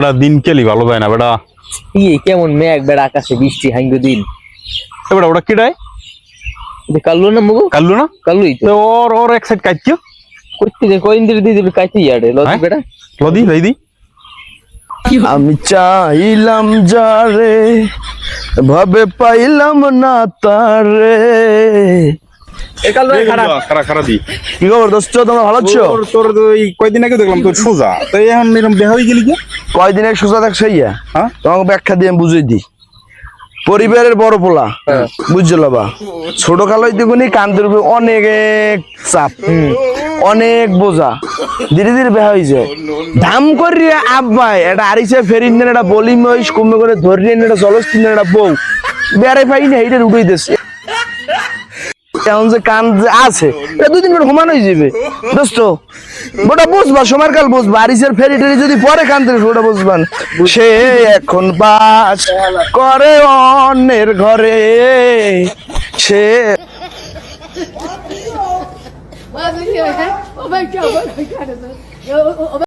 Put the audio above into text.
বেটা দিন কেলি ভালো যায় না বেটা। ইয়ে কেমন মেঘ বেড়া আকাশে বৃষ্টি হাঙ্গ দিন। এ বেটা ওটা এটা কাল্লু না মুগু? কাল্লু না? কাল্লুই তো। ওর ওর এক সাইড কাটছিও করতে যে কয়দিন ধরে দিয়ে দিবি কাইতে ইয়ারে লজি হ্যাঁ? বেড়া লদি লদি আমি চাইলাম যারে ভাবে পাইলাম না তারে। খারাপ দি। কি খবর দোস্ত তোমরা ভালো আছো? তোর তোর কয়দিন আগে দেখলাম তোর সোজা। তো এখন এরকম বেহা হয়ে গেলি কি? কয়দিনের সোজা দেখ সেইয়া? হ্যাঁ? তোমাকে ব্যাখ্যা দিয়ে বুঝিয়ে দিই। পরিবারের বড় পোলা বুঝছ বা? ছোট কালোই দেখুনি কান্দের উপরে অনেক চাপ অনেক বোঝা। ধীরে ধীরে বেহা হয়েছে ধাম করিয়া আব্বাই এটা আরিসে ফেরিন এটা বলি মহিষ কমে করে ধরিয়ে এটা জলস্তিন এটা বউ। বেড়ে পাই না এইটা উঠাইতেছে এখন যে কান আছে এটা দুদিন পর সমান হয়ে যাবে দোস্ত ওটা বুঝবা সময়ের কাল বুঝবা আরিসের ফেরি টেরি যদি পরে কানতে ওটা বুঝবান সে এখন বাস করে অন্যের ঘরে সে